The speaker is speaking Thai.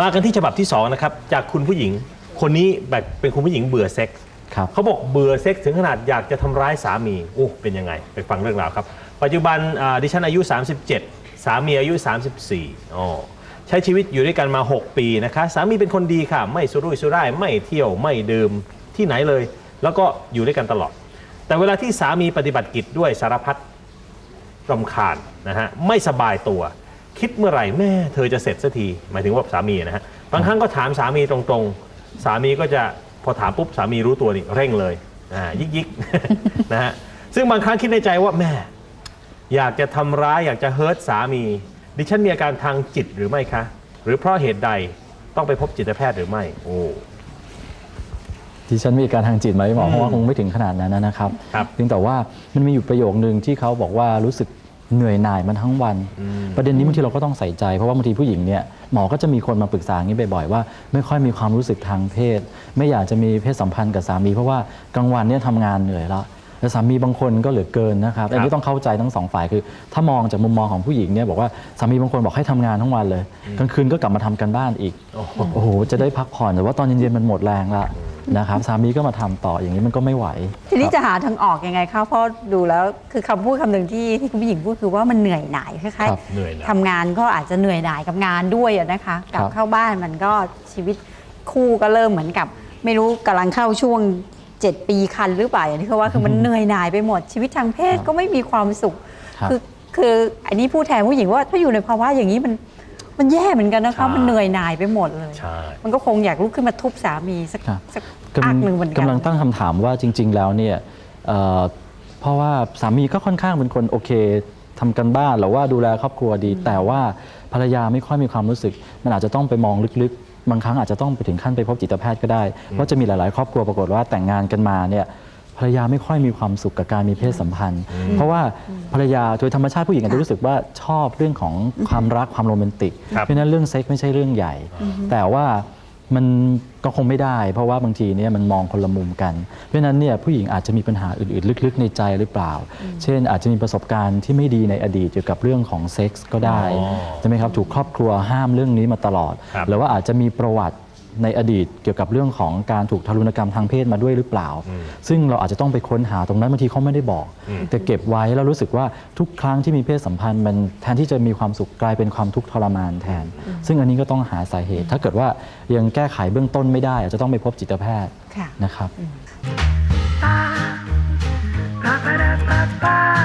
มากันที่ฉบับที่2นะครับจากคุณผู้หญิงคนนี้แบบเป็นคุณผู้หญิงเบื่อเซ็กส์ครับ เขาบอกเบื่อเซ็กส์ถึงขนาดอยากจะทำร้ายสามีอู้เป็นยังไง ไปฟังเรื่องราวครับ ปัจจุบันอ่าดิฉันอายุ 37 สามีอายุ 34อ๋อใช้ชีวิตอยู่ด้วยกันมา 6 ปีนะคะ สามีเป็นคนดีค่ะ ไม่สุรุ่ยสุร่ายไม่เที่ยวไม่ดื่มที่ไหนเลย แล้วก็อยู่ด้วยกันตลอด แต่เวลาที่สามีปฏิบัติกิจด้วยสารพัดรำคาญนะฮะไม่สบายตัว คิดเมื่อไหร่แม่เธอจะเสร็จสักทีหมายถึงว่าสามีนะฮะบางครั้งก็ถามสามีตรงๆ สามีก็จะพอถามปุ๊บสามีรู้ตัวนี่เร่งเลยอ่ายิกยิกนะฮะซึ่งบางครั้งคิดในใจว่าแม่ อยากจะทำร้ายอยากจะเฮิร์ตสามี ดิฉันมีอาการทางจิตหรือไม่คะ หรือเพราะเหตุใดต้องไปพบจิตแพทย์หรือไม่ โอ้ ที่ฉันมีอาการทางจิตไหมหมอเพราะว่าคงไม่ถึงขนาดนั้นนะครับครับ เพียงแต่ว่ามันมีอยู่ประโยคนึงที่เขาบอกว่ารู้สึก เหนื่อยหน่ายมันทั้งวัน ประเด็นนี้บางทีเราก็ต้องใส่ใจ เพราะว่าบางทีผู้หญิงเนี่ยหมอก็จะมีคนมาปรึกษาอย่างนี้บ่อยๆว่า ไม่ค่อยมีความรู้สึกทางเพศ ไม่อยากจะมีเพศสัมพันธ์กับสามี เพราะว่ากลางวันเนี่ยทำงานเหนื่อยแล้วแต่สามีบางคนก็เหลือเกินนะครับอันนี้ต้องเข้าใจทั้งสองฝ่ายคือ ถ้ามองจากมุมมองของผู้หญิงเนี่ยบอกว่าสามีบางคนบอกให้ทำงานทั้งวันเลย กลางคืนก็กลับมาทำกันบ้านอีกโอ้โหโอ้โหจะได้พักผ่อนแต่ว่าตอนเย็นๆมันหมดแรงละ นะครับสามีก็มาทำต่ออย่างนี้มันก็ไม่ไหวทีนี้ครับจะหาทางออกยังไงคะเพราะดูแล้วคือคำพูดคำหนึ่งที่ที่คุณผู้หญิงพูดคือว่ามันเหนื่อยหน่ายคล้ายครับเหนื่อยหน่ายทำงานก็อาจจะเหนื่อยหน่ายกับงานด้วยอะนะคะกลัครับบเข้าบ้านมันก็ชีวิตคู่ก็เริ่มเหมือนกับ ไม่รู้กำลังเข้าช่วง 7 ปีคันหรือเปล่าอย่างที่เขาว่าคือมันเหนื่อยหน่ายไปหมดชีวิตทางเพศก็ไม่มีความสุข ครับ คือคืออันนี้พูดแทนผู้หญิงว่าถ้าอยู่ในภาวะอย่างนี้มัน มันแย่เหมือนกันนะคะ ใช่ มันเหนื่อยหน่ายไปหมดเลย ใช่ มันก็คงอยากลุกขึ้นมาทุบสามีสักครับ สักกำอัลักงหนึ่งเหมือนกัน กำลังตั้งคำถามว่าจริง ๆ แล้วเนี่ยเอ่อเพราะว่าสามีก็ค่อนข้างเป็นคนโอเคทำกันบ้านหรือว่าดูแลครอบครัวดี แต่ว่าภรรยาไม่ค่อยมีความรู้สึก มันอาจจะต้องไปมองลึกๆ บางครั้งอาจจะต้องไปถึงขั้นไปพบจิตแพทย์ก็ได้เพราะจะมีหลาย ๆ ครอบครัวปรากฏว่าแต่งงานกันมาเนี่ย ภรรยาไม่ค่อยมีความสุขกับการมีเพศสัมพันธ์ เพราะว่าภรรยาโดยธรรมชาติผู้หญิงอาจจะรู้สึกว่าชอบเรื่องของความรักความโรแมนติก ครับ เพราะฉะนั้นเรื่องเซ็กไม่ใช่เรื่องใหญ่ แต่ว่ามันก็คงไม่ได้ เพราะว่าบางทีเนี่ยมันมองคนละมุมกัน เพราะฉะนั้นเนี่ยผู้หญิงอาจจะมีปัญหาอื่น ๆ ลึก ๆ ในใจหรือเปล่า เช่น อาจจะมีประสบการณ์ที่ไม่ดีในอดีตเกี่ยวกับเรื่องของเซ็กส์ก็ได้อ๋อใช่ไหมครับถูกครอบครัวห้ามเรื่องนี้มาตลอด ครับหรือว่าอาจจะมีประวัติ ในอดีตเกี่ยวกับเรื่องของการถูกทารุณกรรมทางเพศมาด้วยหรือเปล่า ซึ่งเราอาจจะต้องไปค้นหาตรงนั้นบางทีเขาไม่ได้บอก แต่เก็บไว้แล้วรู้สึกว่าทุกครั้งที่มีเพศสัมพันธ์มันแทนที่จะมีความสุขกลายเป็นความทุกข์ทรมานแทน ซึ่งอันนี้ก็ต้องหาสาเหตุ ถ้าเกิดว่ายังแก้ไขเบื้องต้นไม่ได้ อาจจะต้องไปพบจิตแพทย์นะครับ Ba, ba.